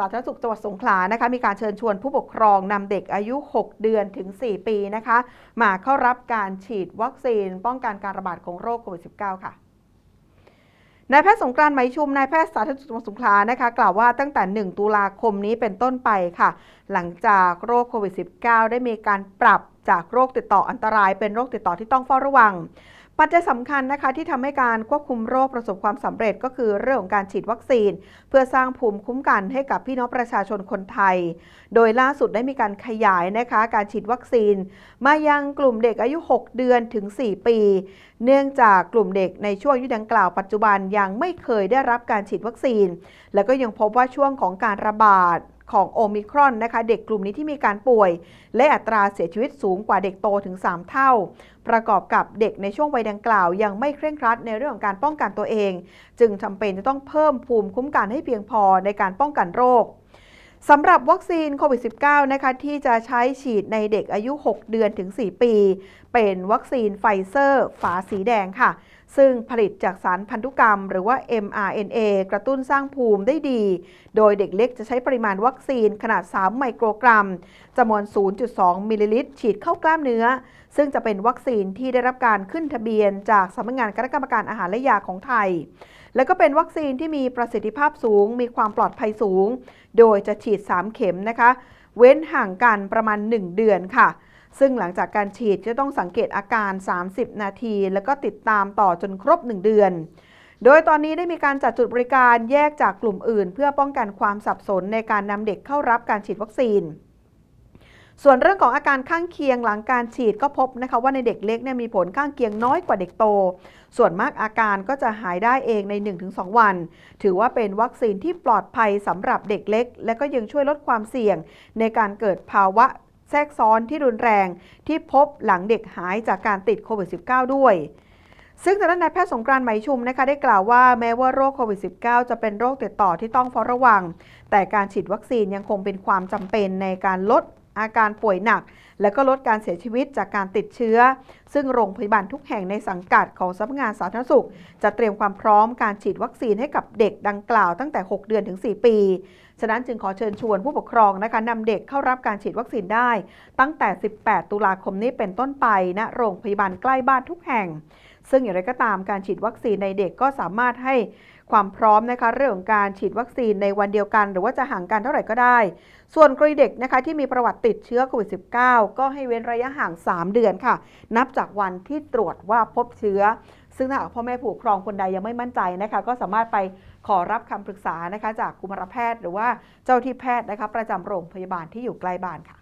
สาธารณสุขจังหวัดสงขลานะคะมีการเชิญชวนผู้ปกครองนำเด็กอายุ 6 เดือนถึง 4 ปีนะคะมาเข้ารับการฉีดวัคซีน ป้องกันการระบาดของโรคโควิด -19 ค่ะนายแพทย์สงกรานต์ไหมชุมนายแพทย์สาธารณสุขจังหวัดสงขลานะคะ กล่าวว่าตั้งแต่ 1 ตุลาคมนี้เป็นต้นไปค่ะ หลังจากโรคโควิด -19 ได้มีการปรับจากโรคติดต่ออันตรายเป็นโรคติดต่อที่ต้องเฝ้าระวัง ปัจจัยสำคัญนะคะที่ทำให้การควบคุมโรคประสบความสำเร็จก็คือเรื่องของการฉีดวัคซีน เพื่อสร้างภูมิคุ้มกันให้กับพี่น้องประชาชนคนไทย โดยล่าสุดได้มีการขยายนะคะการฉีดวัคซีน มายังกลุ่มเด็กอายุ 6 เดือนถึง 4 ปี เนื่องจากกลุ่มเด็กในช่วงอายุดังกล่าวปัจจุบันยังไม่เคยได้รับการฉีดวัคซีน แล้วก็ยังพบว่าช่วงของการระบาด ของโอมิครอนนะคะ เด็กกลุ่มนี้ที่มีการป่วย และอัตราเสียชีวิตสูงกว่าเด็กโตถึง 3 เท่า ประกอบกับเด็กในช่วงวัยดังกล่าว ยังไม่เคร่งครัดในเรื่องของการป้องกันตัวเอง จึงจำเป็นจะต้องเพิ่มภูมิคุ้มกันให้เพียงพอในการป้องกันโรคสำหรับวัคซีนโควิด -19 นะคะที่จะใช้ฉีดในเด็กอายุ 6 เดือนถึง 4 ปี เป็นวัคซีนไฟเซอร์ ฝาสีแดงค่ะ ซึ่งผลิตจากสารพันธุกรรม หรือว่า mRNA กระตุ้นสร้างภูมิได้ดี โดยเด็กเล็กจะใช้ปริมาณวัคซีนขนาด 3 ไมโครกรัมจำนวน 0.2 มิลลิลิตร ฉีดเข้ากล้ามเนื้อ ซึ่งจะเป็นวัคซีนที่ได้รับการขึ้นทะเบียนจากสำนักงานคณะกรรมการอาหารและยาของไทย และก็เป็นวัคซีนที่มีประสิทธิภาพสูง มีความปลอดภัยสูง โดยจะฉีด 3 เข็มนะคะ เว้นห่างกันประมาณ 1 เดือนค่ะ ซึ่งหลังจากการฉีดจะต้องสังเกตอาการ 30 นาที แล้วก็ติดตามต่อจนครบ 1 เดือน โดยตอนนี้ได้มีการจัดจุดบริการแยกจากกลุ่มอื่น เพื่อป้องกันความสับสนในการนำเด็กเข้ารับการฉีดวัคซีนส่วนเรื่องของอาการข้างเคียงหลังการฉีดก็พบนะคะว่าในเด็กเล็กเนี่ยมีผลข้างเคียงน้อยกว่าเด็กโต ส่วนมากอาการก็จะหายได้เองใน 1-2 วัน ถือว่าเป็นวัคซีนที่ปลอดภัยสำหรับเด็กเล็ก และก็ยังช่วยลดความเสี่ยงในการเกิดภาวะ แทรกซ้อนที่รุนแรงที่พบหลังเด็กหายจากการติดโควิด -19 ด้วย ซึ่งทางด้านนายแพทย์สงกรานต์ไหมชุมนะคะได้กล่าวว่าแม้ว่าโรคโควิด -19 จะเป็นโรคติดต่อที่ต้องเฝ้าระวัง แต่การฉีดวัคซีนยังคงเป็นความจำเป็นในการลด อาการป่วยหนัก และก็ลดการเสียชีวิตจากการติดเชื้อ ซึ่งโรงพยาบาลทุกแห่งในสังกัดของสำนักงานสาธารณสุข จะเตรียมความพร้อมการฉีดวัคซีนให้กับเด็กดังกล่าวตั้งแต่ 6 เดือนถึง 4 ปี ฉะนั้นจึงขอเชิญชวนผู้ปกครองนะคะนำเด็กเข้ารับการฉีดวัคซีนได้ ตั้งแต่ 18 ตุลาคมนี้เป็นต้นไปณโรงพยาบาลใกล้บ้านทุกแห่ง ซึ่งอย่างไรก็ตามการฉีดวัคซีนในเด็กก็สามารถให้ ความพร้อมนะคะเรื่องของการฉีดวัคซีนในวันเดียวกัน หรือว่าจะห่างกันเท่าไหร่ก็ได้ ส่วนกรณีเด็กนะคะที่มีประวัติติดเชื้อโควิด -19 ก็ให้เว้นระยะห่าง 3 เดือนค่ะ นับจากวันที่ตรวจว่าพบเชื้อ ซึ่งถ้าพ่อแม่ผู้ปกครองคนใดยังไม่มั่นใจนะคะ ก็สามารถไปขอรับคำปรึกษานะคะจากกุมารแพทย์ หรือว่าเจ้าที่แพทย์นะคะประจำโรงพยาบาลที่อยู่ใกล้บ้านค่ะ